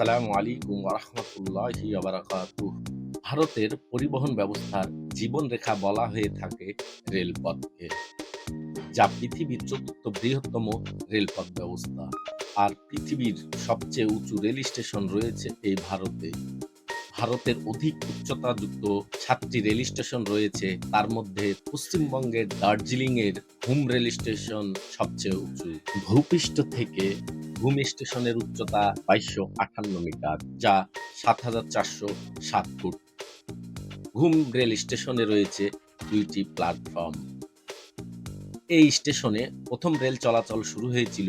আসসালামু আলাইকুম রহমতুল্লাহি বারাকাতুহ ভারতের পরিবহন ব্যবস্থার জীবনরেখা বলা হয়ে থাকে রেলপথকে। যা পৃথিবীর চতুর্থ বৃহত্তম রেলপথ ব্যবস্থা। আর পৃথিবীর সবচেয়ে উঁচু রেল স্টেশন রয়েছে এই ভারতে। ভারতের অধিক উচ্চতাযুক্ত সাতটি রেল স্টেশন রয়েছে। তার মধ্যে পশ্চিমবঙ্গের দার্জিলিং এর হুম রেল স্টেশন সবচেয়ে উঁচু। ভূপৃষ্ঠ থেকে ভূমি স্টেশনের উচ্চতা বাইশশো আটান্ন মিটার, যা সাত হাজার চারশো সাত ফুট। ঘুম রেল স্টেশনে রয়েছে দুইটি প্ল্যাটফর্ম। এই স্টেশনে প্রথম রেল চলাচল শুরু হয়েছিল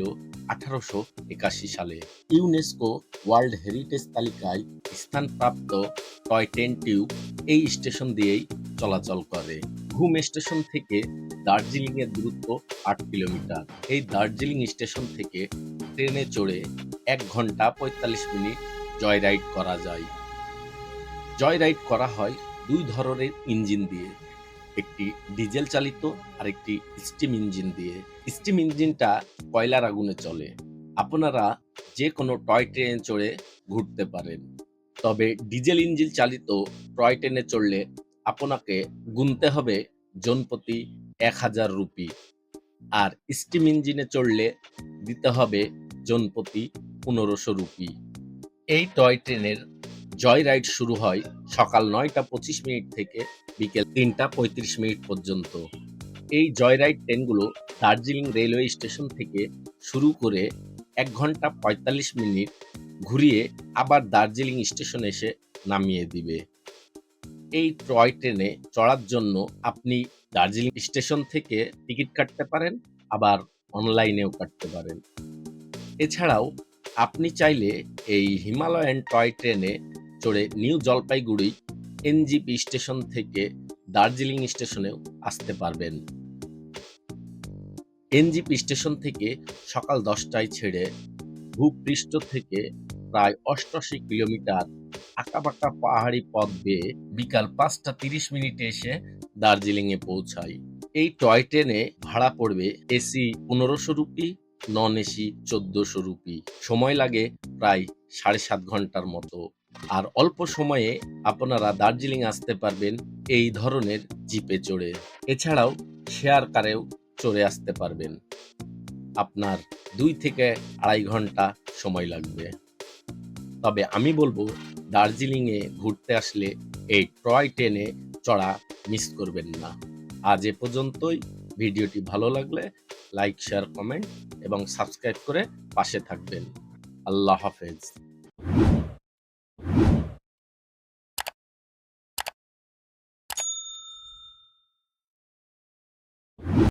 আঠারোশো একাশি সালে। ইউনেস্কো ওয়ার্ল্ড হেরিটেজ তালিকায় স্থানপ্রাপ্ত টয় টেন টিউব এই স্টেশন দিয়েই চলাচল করে। ঘুম স্টেশন থেকে দার্জিলিং এর দূরত্ব আট কিলোমিটার। এই দার্জিলিং স্টেশন থেকে ট্রেনে চড়ে এক ঘণ্টা পঁয়তাল্লিশ মিনিট জয় রাইড করা যায়। জয় রাইড করা হয় দুই ধরনের ইঞ্জিন দিয়ে, একটি ডিজেল চালিত আর একটি স্টিম ইঞ্জিন দিয়ে। স্টিম ইঞ্জিনটা কয়লার আগুনে চলে। আপনারা যে কোনো টয় ট্রেনে চড়ে ঘুরতে পারেন। তবে ডিজেল ইঞ্জিন চালিত টয় ট্রেনে চড়লে আপনাকে গুনতে হবে জনপ্রতি এক হাজার রুপি। আর স্টিম ইঞ্জিনে চড়লে দিতে হবে জনপ্রতি পনেরোশো রুপি। এই টয় ট্রেনের জয় রাইড শুরু হয় সকাল নয়টা পঁচিশ মিনিট থেকে বিকেল তিনটা পঁয়ত্রিশ মিনিট পর্যন্ত। এই জয় রাইড ট্রেনগুলো দার্জিলিং রেলওয়ে স্টেশন থেকে শুরু করে এক ঘণ্টা পঁয়তাল্লিশ মিনিট ঘুরিয়ে আবার দার্জিলিং স্টেশন এসে নামিয়ে দিবে। এই টয় ট্রেনে চড়ার জন্য আপনি দার্জিলিং স্টেশন থেকে টিকিট কাটতে পারেন, আবার অনলাইনেও কাটতে পারেন। এছাড়াও আপনি চাইলে এই হিমালয়ান টয় ট্রেনে চড়ে নিউ জলপাইগুড়ি এনজিপি স্টেশন থেকে দার্জিলিং স্টেশনেও আসতে পারবেন। এনজিপি স্টেশন থেকে সকাল দশটায় ছেড়ে ভূপৃষ্ঠ থেকে প্রায় অষ্টআশি কিলোমিটার আঁকাবাঁকা পাহাড়ি পথ বেয়ে বিকাল পাঁচটা তিরিশ মিনিটে এসে দার্জিলিং এ পৌঁছায় এই টয় ট্রেনে ভাড়া পড়বে এসি পনেরোশো রুপি, নন এসি চোদ্দশো রুপি। সময় লাগে প্রায় সাড়ে সাত ঘণ্টার মতো। আর অল্প সময়ে আপনারা দার্জিলিং আসতে পারবেন এই ধরনের জিপে চড়ে। এছাড়াও শেয়ার কারেও চড়ে আসতে পারবেন। আপনার দুই থেকে আড়াই ঘণ্টা সময় লাগবে। তবে আমি বলব দার্জিলিংয়ে ঘুরতে আসলে এই টয় ট্রেনে চড়া মিস করবেন না। আজ এ পর্যন্তই। ভিডিওটি ভালো লাগলে লাইক শেয়ার কমেন্ট এবং সাবস্ক্রাইব করে পাশে থাকবেন। আল্লাহ হাফেজ।